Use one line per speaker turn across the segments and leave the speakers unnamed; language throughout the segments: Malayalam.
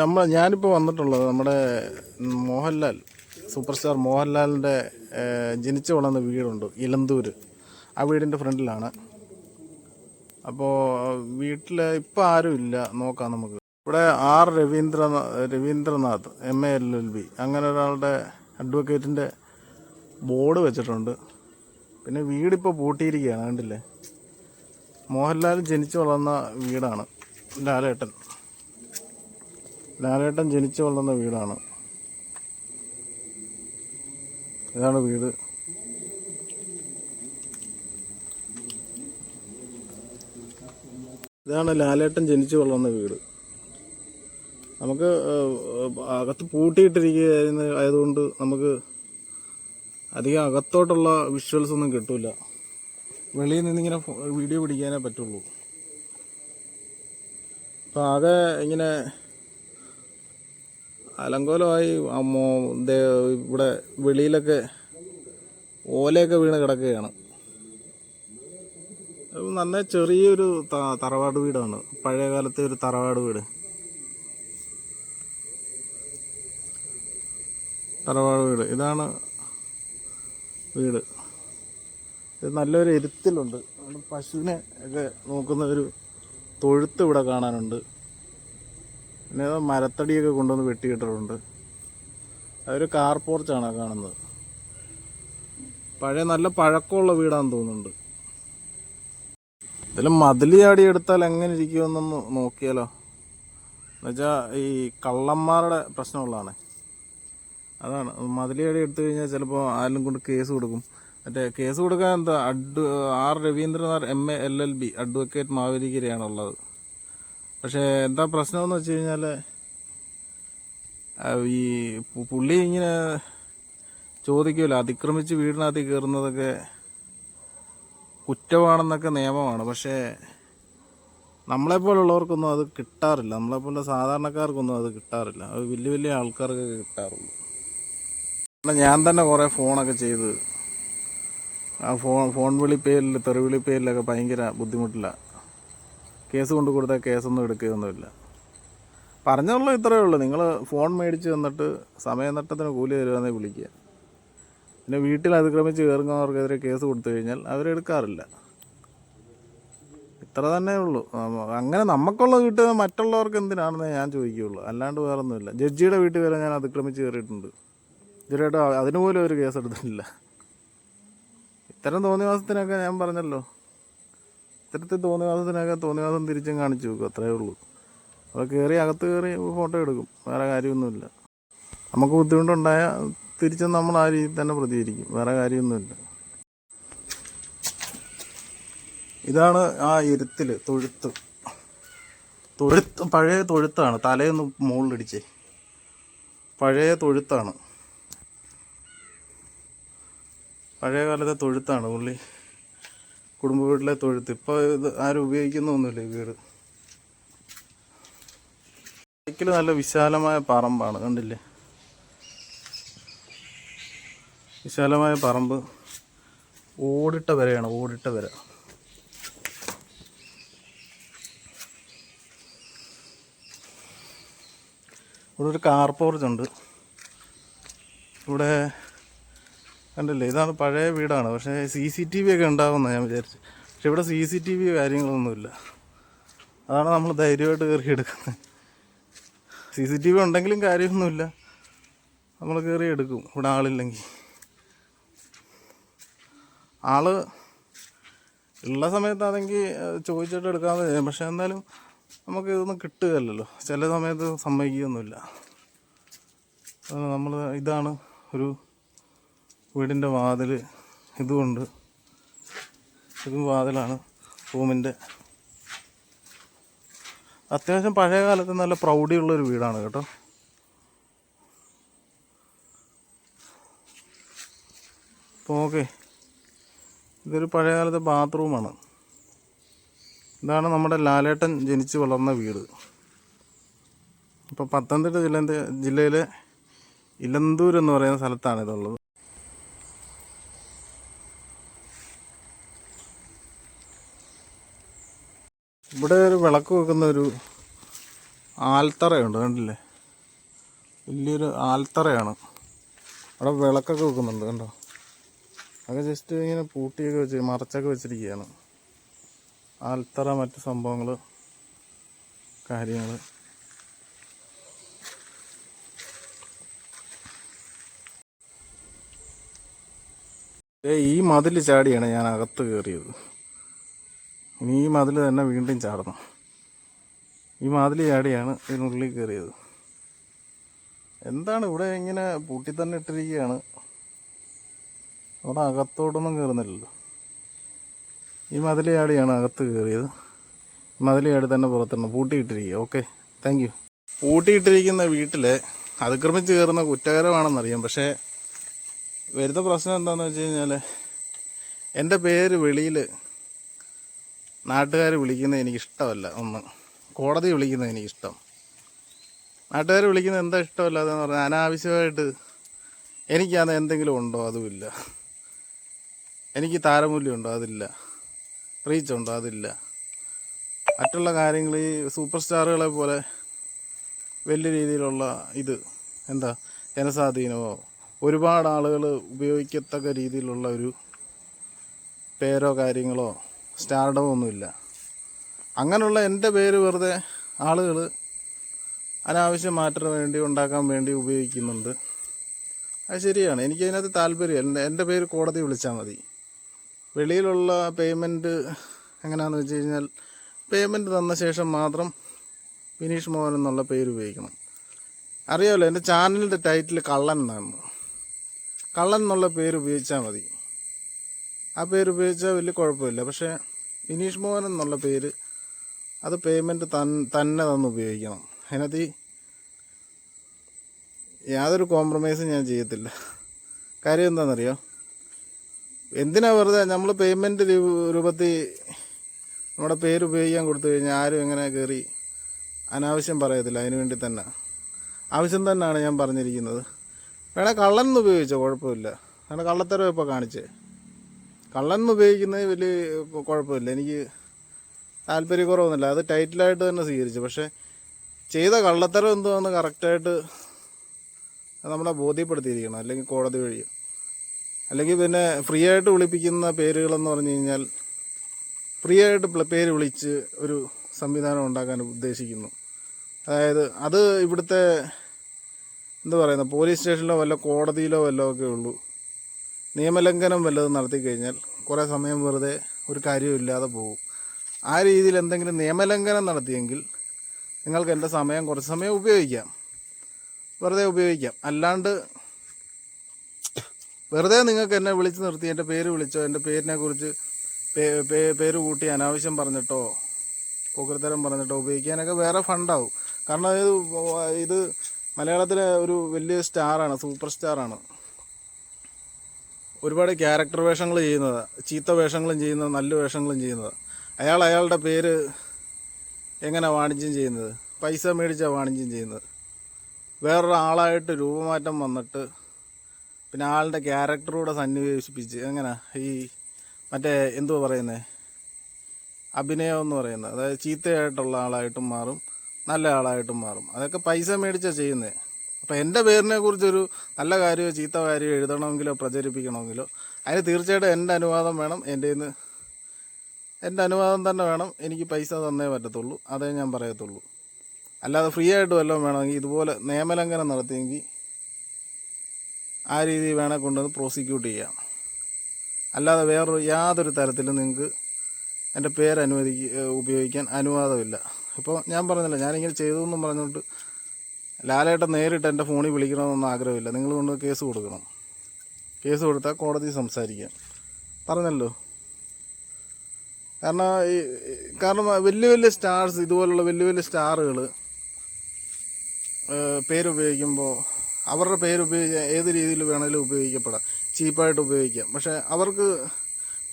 നമ്മൾ ഞാനിപ്പോൾ വന്നിട്ടുള്ളത് നമ്മുടെ മോഹൻലാൽ സൂപ്പർ സ്റ്റാർ മോഹൻലാലിന്റെ ജനിച്ചു വളർന്ന വീടുണ്ട് ഇലന്തൂർ ആ വീടിന്റെ ഫ്രണ്ടിലാണ്. അപ്പോൾ വീട്ടിൽ ഇപ്പം ആരും ഇല്ല നോക്കാം നമുക്ക്. ഇവിടെ R Ravindra Ravindranath M A L L B അങ്ങനെ ഒരാളുടെ അഡ്വക്കേറ്റിന്റെ ബോർഡ് വെച്ചിട്ടുണ്ട്. പിന്നെ വീടിപ്പോൾ പൂട്ടിയിരിക്കുകയാണ് കണ്ടില്ലേ? മോഹൻലാൽ ജനിച്ചു വളർന്ന വീടാണ് ലാലേട്ടൻ. ലാലേട്ടൻ ജനിച്ചു വളർന്ന വീടാണ്. ഇതാണ് വീട്. ഇതാണ് ലാലേട്ടൻ ജനിച്ചു വളർന്ന വീട്. നമുക്ക് അകത്ത് പൂട്ടിയിട്ടിരിക്കുന്ന ആയതുകൊണ്ട് നമുക്ക് അധികം അകത്തോട്ടുള്ള വിഷ്വൽസ് ഒന്നും കിട്ടൂല. വെളിയിൽ നിന്നിങ്ങനെ വീഡിയോ പിടിക്കാനേ പറ്റുള്ളൂ. അപ്പോൾ ആകെ ഇങ്ങനെ അലങ്കോലമായി അമ്മോ ഇവിടെ വെളിയിലൊക്കെ ഓലയൊക്കെ വീണ് കിടക്കുകയാണ്. നല്ല ചെറിയൊരു തറവാട് വീടാണ്. പഴയ കാലത്തെ ഒരു തറവാട് വീട്. തറവാട് വീട്. ഇതാണ് വീട്. ഇത് നല്ലൊരു ഇരുത്തിലുണ്ട്. അവിടെ പശുവിനെ ഒക്കെ നോക്കുന്ന ഒരു തൊഴുത്ത് ഇവിടെ കാണാനുണ്ട്. പിന്നെ ഏതോ മരത്തടിയൊക്കെ കൊണ്ടുവന്ന് വെട്ടിയിട്ടിട്ടുണ്ട്. അതൊരു കാർ പോർച്ചാണ് കാണുന്നത്. പഴയ നല്ല പഴക്കമുള്ള വീടാന്ന് തോന്നുന്നുണ്ട്. ഇതിൽ മതിൽ ചാടി എടുത്താൽ എങ്ങനെ ഇരിക്കുമെന്നൊന്ന് നോക്കിയാലോ. എന്നുവെച്ചാൽ ഈ കള്ളന്മാരുടെ പ്രശ്നമുള്ളതാണ്. അതാണ്. മതിൽ ചാടി എടുത്തു കഴിഞ്ഞാൽ ചിലപ്പോൾ ആരും കൊണ്ട് കേസ് കൊടുക്കും. മറ്റേ കേസ് കൊടുക്കാൻ എന്താ adv R. Ravindranath M A L L B advocate മാവേലിക്കരയാണുള്ളത്. പക്ഷേ എന്താ പ്രശ്നമെന്ന് വെച്ച് കഴിഞ്ഞാൽ ഈ പുള്ളി ഇങ്ങനെ ചോദിക്കുമല്ലോ അതിക്രമിച്ച് വീടിനകത്ത് കയറുന്നതൊക്കെ കുറ്റമാണെന്നൊക്കെ നിയമമാണ്. പക്ഷേ നമ്മളെപ്പോലുള്ളവർക്കൊന്നും അത് കിട്ടാറില്ല. നമ്മളെപ്പോലെ സാധാരണക്കാർക്കൊന്നും അത് കിട്ടാറില്ല. അത് വലിയ വലിയ ആൾക്കാർക്കൊക്കെ കിട്ടാറുള്ളൂ. ഞാൻ തന്നെ കുറേ ഫോണൊക്കെ ചെയ്ത് ആ ഫോൺ ഫോൺ വിളിപ്പേരിൽ പേരിൽ തെറിവിളി പേരിലൊക്കെ ഭയങ്കര ബുദ്ധിമുട്ടില്ല കേസ് കൊണ്ട് കൊടുത്താൽ കേസൊന്നും എടുക്കുകയൊന്നുമില്ല. പറഞ്ഞുള്ളൂ ഇത്രയേ ഉള്ളൂ. നിങ്ങൾ ഫോൺ മേടിച്ച് തന്നിട്ട് സമയനഷ്ടത്തിന് കൂലി തരുവാന്നേ വിളിക്കുക. പിന്നെ വീട്ടിൽ അതിക്രമിച്ച് കയറുന്നവർക്കെതിരെ കേസ് കൊടുത്തു കഴിഞ്ഞാൽ അവരെടുക്കാറില്ല ഇത്ര തന്നെ ഉള്ളൂ. അങ്ങനെ നമുക്കുള്ളത് കിട്ടുന്നത് മറ്റുള്ളവർക്ക് എന്തിനാണെന്നേ ഞാൻ ചോദിക്കുകയുള്ളൂ. അല്ലാണ്ട് വേറൊന്നുമില്ല. ജഡ്ജിയുടെ വീട്ടിൽ വരെ ഞാൻ അതിക്രമിച്ച് കയറിയിട്ടുണ്ട്. ഇതുവരെയായിട്ട് അതിനുപോലും ഒരു കേസ് എടുത്തിട്ടില്ല. ഇത്തരം തോന്നിവാസത്തിനൊക്കെ ഞാൻ പറഞ്ഞല്ലോ. ഇത്തരത്തിൽ തോന്നിവാസത്തിനൊക്കെ തോന്നിവാസം തിരിച്ചും കാണിച്ചു വെക്കും അത്രേ ഉള്ളൂ. അപ്പോൾ കയറി അകത്ത് കയറി ഫോട്ടോ എടുക്കും വേറെ കാര്യമൊന്നുമില്ല. നമുക്ക് ബുദ്ധിമുട്ടുണ്ടായ തിരിച്ചും നമ്മൾ ആ രീതിയിൽ തന്നെ പ്രതികരിക്കും വേറെ കാര്യമൊന്നുമില്ല. ഇതാണ് ആ ഇരുത്തിൽ തൊഴുത്ത്. തൊഴുത്ത് പഴയ തൊഴുത്താണ് തലയൊന്ന് മുകളിലിടിച്ചേ. പഴയ തൊഴുത്താണ്. പഴയ കാലത്തെ തൊഴുത്താണ് പുള്ളി. കുടുംബ വീട്ടിലെ തൊഴുത്ത്. ഇപ്പോൾ ഇത് ആരും ഉപയോഗിക്കുന്നൊന്നുമില്ല ഈ വീട്. ഒരിക്കലും നല്ല വിശാലമായ പറമ്പാണ് കണ്ടില്ലേ? വിശാലമായ പറമ്പ് ഓടിട്ട വരയാണ് ഓടിട്ട വര. ഇവിടെ ഒരു കാർ ഉണ്ട് ഇവിടെ കണ്ടില്ലേ? ഇതാണ് പഴയ വീടാണ്. പക്ഷേ സി സി ടി വി ഒക്കെ ഉണ്ടാവുമെന്ന് ഞാൻ വിചാരിച്ചു. പക്ഷെ ഇവിടെ സി സി ടി വി കാര്യങ്ങളൊന്നുമില്ല. അതാണ് നമ്മൾ ധൈര്യമായിട്ട് കയറി എടുക്കുന്നത് സി സി ടി വി ഉണ്ടെങ്കിലും കാര്യമൊന്നുമില്ല. നമ്മൾ കയറി എടുക്കും ഇവിടെ ആളില്ലെങ്കിൽ. ആൾ ഉള്ള സമയത്താണെങ്കിൽ ചോദിച്ചിട്ട് എടുക്കാമെന്ന് വിചാരിക്കും പക്ഷെ എന്നാലും നമുക്ക് ഇതൊന്നും കിട്ടുകയല്ലല്ലോ. ചില സമയത്ത് സമ്മതിക്കുകയൊന്നുമില്ല. നമ്മൾ ഇതാണ് ഒരു വീടിന്റെ വാതിൽ ഇതുമുണ്ട്. ഇതും വാതിലാണ് റൂമിന്റെ. അത്യാവശ്യം പഴയ കാലത്ത് നല്ല പ്രൗഢിയുള്ളൊരു വീടാണ് കേട്ടോ. അപ്പോൾ ഓക്കെ ഇതൊരു പഴയകാലത്തെ ബാത്റൂമാണ്. ഇതാണ് നമ്മുടെ ലാലേട്ടൻ ജനിച്ച് വളർന്ന വീട്. ഇപ്പോൾ പത്തനംതിട്ട ജില്ലേന്റെ ജില്ലയിലെ ഇലന്തൂർ എന്ന് പറയുന്ന സ്ഥലത്താണ് ഇതുള്ളത് ഇവിടെ ഒരു വിളക്ക് വെക്കുന്ന ഒരു ആൽത്തറയുണ്ട് കണ്ടില്ലേ? വലിയൊരു ആൽത്തറയാണ്. അവിടെ വിളക്കൊക്കെ വെക്കുന്നുണ്ട് കണ്ടോ? അതൊക്കെ ജസ്റ്റ് ഇങ്ങനെ പൂട്ടിയൊക്കെ വെച്ച് മറച്ചൊക്കെ വെച്ചിരിക്കുകയാണ്. ആൽത്തറ മറ്റു സംഭവങ്ങൾ കാര്യങ്ങൾ ഈ മതിൽ ചാടിയാണ് ഞാൻ അകത്ത് കയറിയത്. ഇനി ഈ മതിൽ തന്നെ വീണ്ടും ചാടണം. ഈ മതിൽ ചാടിയാണ് ഇതിനുള്ളിൽ കയറിയത്. എന്താണ് ഇവിടെ ഇങ്ങനെ പൂട്ടി തന്നെ ഇട്ടിരിക്കുകയാണ്? അവിടെ അകത്തോട്ടൊന്നും കയറുന്നില്ലല്ലോ. ഈ മതിൽ ചാടിയാണ് അകത്ത് കയറിയത്. മതിൽ ചാടി തന്നെ പുറത്തിടണം പൂട്ടിയിട്ടിരിക്കുക. ഓക്കെ. Thank you. പൂട്ടിയിട്ടിരിക്കുന്ന വീട്ടിൽ അതിക്രമിച്ച് കയറുന്ന കുറ്റകരമാണെന്നറിയാം. പക്ഷേ വരുന്ന പ്രശ്നം എന്താണെന്ന് വെച്ച് കഴിഞ്ഞാൽ എന്റെ പേര് വെളിയിൽ നാട്ടുകാർ വിളിക്കുന്നത് എനിക്കിഷ്ടമല്ല. ഒന്ന് കോടതി വിളിക്കുന്നത് എനിക്കിഷ്ടം. നാട്ടുകാർ വിളിക്കുന്നത് എന്താ ഇഷ്ടമല്ലാതെന്ന് പറഞ്ഞാൽ അനാവശ്യമായിട്ട് എനിക്കത് എന്തെങ്കിലും ഉണ്ടോ? അതുമില്ല. എനിക്ക് താരമൂല്യമുണ്ടോ? അതില്ല. റീച്ച് ഉണ്ടോ അതില്ല. മറ്റുള്ള കാര്യങ്ങൾ ഈ സൂപ്പർ സ്റ്റാറുകളെ പോലെ വലിയ രീതിയിലുള്ള ഇത് എന്താ ജനസ്വാധീനമോ ഒരുപാട് ആളുകൾ ഉപയോഗിക്കത്തക്ക രീതിയിലുള്ള ഒരു പേരോ കാര്യങ്ങളോ സ്റ്റാർഡമോ ഒന്നുമില്ല അങ്ങനെയുള്ള എന്റെ പേര് വെറുതെ ആളുകൾ അനാവശ്യ മാറ്റത്തിന് വേണ്ടി ഉണ്ടാക്കാൻ വേണ്ടി ഉപയോഗിക്കുന്നുണ്ട്. അത് ശരിയാണ്. എനിക്ക് അതിനകത്ത് താല്പര്യം എന്റെ എന്റെ പേര് കോടതി വിളിച്ചാൽ മതി. വെളിയിലുള്ള പേയ്മെന്റ് എങ്ങനെയാണെന്ന് വെച്ച് കഴിഞ്ഞാൽ പേയ്മെന്റ് തന്ന ശേഷം മാത്രം വിനീഷ് മോഹൻ എന്നുള്ള പേര് ഉപയോഗിക്കണം. അറിയാമല്ലോ എന്റെ ചാനലിന്റെ ടൈറ്റിൽ കള്ളൻ എന്നാണ്. കള്ളൻ എന്നുള്ള പേര് ഉപയോഗിച്ചാൽ മതി. ആ പേര് ഉപയോഗിച്ചാൽ വലിയ കുഴപ്പമില്ല. പക്ഷേ വിനീഷ് മോഹൻ എന്നുള്ള പേര് അത് പേയ്മെന്റ് തന്നെ തന്ന് ഉപയോഗിക്കണം. അതിനകത്ത് യാതൊരു കോംപ്രമൈസും ഞാൻ ചെയ്യത്തില്ല. കാര്യം എന്താണെന്നറിയോ? എന്തിനാ വെറുതെ നമ്മൾ പേയ്മെന്റ് രൂപത്തിൽ നമ്മുടെ പേര് ഉപയോഗിക്കാൻ കൊടുത്തു കഴിഞ്ഞാൽ ആരും എങ്ങനെ കയറി അനാവശ്യം പറയത്തില്ല? അതിനു വേണ്ടി തന്നെ. ആവശ്യം തന്നെയാണ് ഞാൻ പറഞ്ഞിരിക്കുന്നത്. വേണേൽ കള്ളൻ എന്ന് ഉപയോഗിച്ചോ? കുഴപ്പമില്ല. അങ്ങനെ കള്ളത്തരം ഇപ്പോൾ കാണിച്ചേ. കള്ളൻ എന്ന് ഉപയോഗിക്കുന്നത് വലിയ കുഴപ്പമില്ല. എനിക്ക് താല്പര്യക്കുറവൊന്നുമില്ല. അത് ടൈറ്റിലായിട്ട് തന്നെ സ്വീകരിച്ചു. പക്ഷേ ചെയ്ത കള്ളത്തരം എന്തുവാന്ന് കറക്റ്റായിട്ട് നമ്മളെ ബോധ്യപ്പെടുത്തിയിരിക്കണം. അല്ലെങ്കിൽ കോടതി വഴി. അല്ലെങ്കിൽ പിന്നെ ഫ്രീ ആയിട്ട് വിളിപ്പിക്കുന്ന പേരുകളെന്ന് പറഞ്ഞു കഴിഞ്ഞാൽ ഫ്രീ ആയിട്ട് പേര് വിളിച്ച് ഒരു സംവിധാനം ഉണ്ടാക്കാൻ ഉദ്ദേശിക്കുന്നു. അതായത് അത് ഇവിടുത്തെ എന്താ പറയുന്നത് പോലീസ് സ്റ്റേഷനിലോ വല്ല കോടതിയിലോ വല്ലോ ഒക്കെ ഉള്ളൂ. നിയമലംഘനം വല്ലതും നടത്തി കഴിഞ്ഞാൽ കുറേ സമയം വെറുതെ ഒരു കാര്യമില്ലാതെ പോകും. ആ രീതിയിൽ എന്തെങ്കിലും നിയമലംഘനം നടത്തിയെങ്കിൽ നിങ്ങൾക്ക് എന്റെ സമയം കുറച്ച് സമയം ഉപയോഗിക്കാം. വെറുതെ ഉപയോഗിക്കാം. അല്ലാണ്ട് വെറുതെ നിങ്ങൾക്ക് എന്നെ വിളിച്ച് നിർത്തി എന്റെ പേര് വിളിച്ചോ എന്റെ പേരിനെ കുറിച്ച് പേര് കൂട്ടി അനാവശ്യം പറഞ്ഞിട്ടോ പോക്കരത്തരം പറഞ്ഞിട്ടോ ഉപയോഗിക്കാനൊക്കെ വേറെ ഫണ്ടാവും കാരണം ഇത് ഇത് മലയാളത്തിലെ ഒരു വലിയ സ്റ്റാറാണ് സൂപ്പർ സ്റ്റാറാണ് ഒരുപാട് ക്യാരക്ടർ വേഷങ്ങൾ ചെയ്യുന്നത് ചീത്ത വേഷങ്ങളും ചെയ്യുന്നത് നല്ല വേഷങ്ങളും ചെയ്യുന്നത്. അയാൾ അയാളുടെ പേര് എങ്ങനെ വാണിജ്യം ചെയ്യുന്നത്? പൈസ മേടിച്ചാണ് വാണിജ്യം ചെയ്യുന്നത്. വേറൊരാളായിട്ട് രൂപമാറ്റം വന്നിട്ട് പിന്നെ ആളുടെ ക്യാരക്ടറൂടെ സന്നിവേശിപ്പിച്ച് എങ്ങനെ ഈ മറ്റേ എന്തുവാ പറയുന്നത് അഭിനയം എന്ന് പറയുന്നത്. അതായത് ചീത്തയായിട്ടുള്ള ആളായിട്ടും മാറും നല്ല ആളായിട്ടും മാറും. അതൊക്കെ പൈസ മേടിച്ചാണ് ചെയ്യുന്നത് അപ്പോൾ എന്റെ പേരിനെ കുറിച്ചൊരു നല്ല കാര്യമോ ചീത്ത കാര്യമോ എഴുതണമെങ്കിലോ പ്രചരിപ്പിക്കണമെങ്കിലോ അതിന് തീർച്ചയായിട്ടും എന്റെ അനുവാദം വേണം. എന്റെ നിന്ന് എന്റെ അനുവാദം തന്നെ വേണം. എനിക്ക് പൈസ തന്നേ പറ്റത്തുള്ളൂ. അതേ ഞാൻ പറയത്തുള്ളൂ. അല്ലാതെ ഫ്രീ ആയിട്ട് വല്ലതും വേണമെങ്കിൽ ഇതുപോലെ നിയമലംഘനം നടത്തിയെങ്കിൽ ആ രീതിയിൽ വേണേൽ കൊണ്ടുവന്ന് പ്രോസിക്യൂട്ട് ചെയ്യാം. അല്ലാതെ വേറൊരു യാതൊരു തരത്തിലും നിങ്ങൾക്ക് എന്റെ പേര് അനുവദിക്ക ഉപയോഗിക്കാൻ അനുവാദമില്ല. ഇപ്പോൾ ഞാൻ പറഞ്ഞില്ല ഞാനിങ്ങനെ ചെയ്തു എന്നും പറഞ്ഞുകൊണ്ട് ലാലേട്ടൻ നേരിട്ട് എന്റെ ഫോണിൽ വിളിക്കണമെന്നൊന്നും ആഗ്രഹമില്ല. നിങ്ങൾ കൊണ്ട് കേസ് കൊടുക്കണം. കേസ് കൊടുത്താൽ കോടതി സംസാരിക്കാം. പറഞ്ഞല്ലോ. കാരണം ഈ കാരണം വലിയ വലിയ സ്റ്റാർസ് ഇതുപോലുള്ള വലിയ വലിയ സ്റ്റാറുകൾ പേരുപയോഗിക്കുമ്പോൾ അവരുടെ പേര് ഉപയോഗിക്കാൻ ഏത് രീതിയിൽ വേണമെങ്കിലും ഉപയോഗിക്കപ്പെടാം. ചീപ്പായിട്ട് ഉപയോഗിക്കാം. പക്ഷേ അവർക്ക്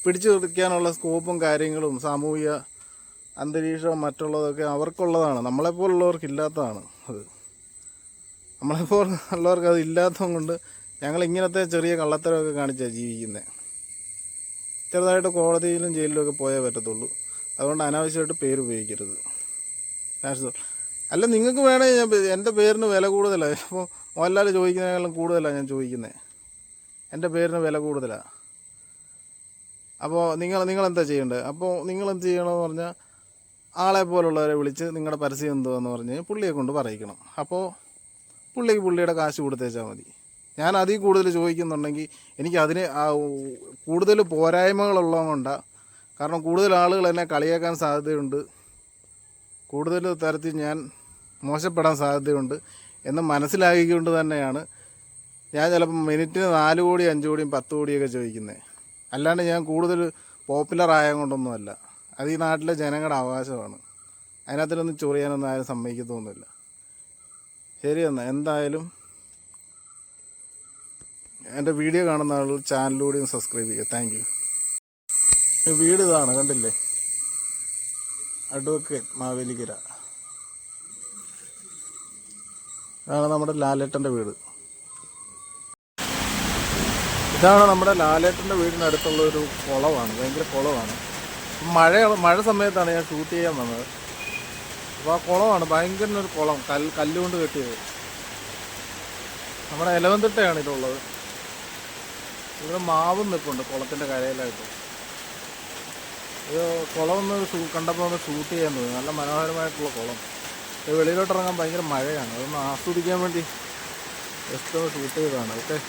പിടിച്ചു നിർത്തിക്കാനുള്ള സ്കോപ്പും കാര്യങ്ങളും സാമൂഹിക അന്തരീക്ഷവും മറ്റുള്ളതൊക്കെ അവർക്കുള്ളതാണ്. നമ്മളെപ്പോലുള്ളവർക്ക് ഇല്ലാത്തതാണ് അത് നമ്മളെപ്പോലുള്ളവർക്ക് അത് ഇല്ലാത്തത് കൊണ്ട് ഞങ്ങൾ ഇങ്ങനത്തെ ചെറിയ കള്ളത്തരമൊക്കെ കാണിച്ചാണ് ജീവിക്കുന്നത് ചെറുതായിട്ട് കോടതിയിലും ജയിലിലൊക്കെ പോയേ പറ്റത്തുള്ളൂ. അതുകൊണ്ട് അനാവശ്യമായിട്ട് പേര് ഉപയോഗിക്കരുത്. അല്ല നിങ്ങൾക്ക് വേണമെങ്കിൽ ഞാൻ എന്റെ പേരിന് വില കൂടുതലാണ് അപ്പോൾ മോഹൻലാൽ ചോദിക്കുന്നതിനേക്കാളും കൂടുതലാണ് ഞാൻ ചോദിക്കുന്നത് എന്റെ പേരിന് വില കൂടുതലാണ് അപ്പോൾ നിങ്ങൾ നിങ്ങളെന്താ ചെയ്യേണ്ടത്? അപ്പോൾ നിങ്ങളെന്ത് ചെയ്യണമെന്ന് പറഞ്ഞാൽ ആളെ പോലുള്ളവരെ വിളിച്ച് നിങ്ങളുടെ പരസ്യം എന്തുവാന്ന് പറഞ്ഞ് പുള്ളിയെ കൊണ്ട് പറയിക്കണം. അപ്പോൾ പുള്ളിക്ക് പുള്ളിയുടെ കാശ് കൊടുത്തേച്ചാൽ മതി. ഞാൻ അതിൽ കൂടുതൽ ചോദിക്കുന്നുണ്ടെങ്കിൽ എനിക്ക് അതിന് കൂടുതൽ പോരായ്മകളുള്ളത് കൊണ്ടാണ് കാരണം കൂടുതൽ ആളുകൾ എന്നെ കളിയാക്കാൻ സാധ്യതയുണ്ട്. കൂടുതൽ തരത്തിൽ ഞാൻ മോശപ്പെടാൻ സാധ്യതയുണ്ട് എന്ന് മനസ്സിലാക്കിക്കൊണ്ട് തന്നെയാണ് ഞാൻ ചിലപ്പോൾ മിനിറ്റിന് നാല് കോടി അഞ്ച് കോടിയും പത്ത് കോടിയൊക്കെ ചോദിക്കുന്നത് അല്ലാണ്ട് ഞാൻ കൂടുതൽ പോപ്പുലർ ആയതുകൊണ്ടൊന്നുമല്ല അത് ഈ നാട്ടിലെ ജനങ്ങളുടെ അവകാശമാണ്. അതിനകത്തിലൊന്നും ചൊറിയാനൊന്നും ആരും സമ്മതിക്കത്തൊന്നുമില്ല. ശരി എന്നാൽ എന്തായാലും എന്റെ വീഡിയോ കാണുന്ന ആളുകൾ ചാനലിലൂടെയും സബ്സ്ക്രൈബ് ചെയ്യുക. താങ്ക് യു വീട് ഇതാണ് കണ്ടില്ലേ? അഡ്വക്കേറ്റ് മാവേലിക്കര. ഇതാണ് നമ്മുടെ ലാലേട്ടന്റെ വീട്. ഇതാണ് നമ്മുടെ ലാലേട്ടന്റെ വീടിനടുത്തുള്ള ഒരു കുളമാണ്. ഭയങ്കര കുളമാണ്. മഴ മഴ സമയത്താണ് ഞാൻ ഷൂട്ട് ചെയ്യാൻ വന്നത്. അപ്പോൾ ആ കുളമാണ് ഭയങ്കര ഒരു കുളം കല്ല് കല്ലുകൊണ്ട് കെട്ടിയത്. നമ്മുടെ ഇലവന്തിട്ടയാണ് ഇതുള്ളത്. ഇവിടെ മാവും നിൽപ്പുണ്ട് കുളത്തിന്റെ കരയിലായിട്ട്. ഇത് കുളം ഒന്ന് കണ്ടപ്പോൾ ഒന്ന് ഷൂട്ട് ചെയ്യാൻ തോന്നി. നല്ല മനോഹരമായിട്ടുള്ള കുളം. ഇത് വെളിയിലോട്ട് ഇറങ്ങാൻ ഭയങ്കര മഴയാണ്. അതൊന്ന് ആസ്വദിക്കാൻ വേണ്ടി ജസ്റ്റ് ഷൂട്ട് ചെയ്തതാണ്. ഓക്കെ?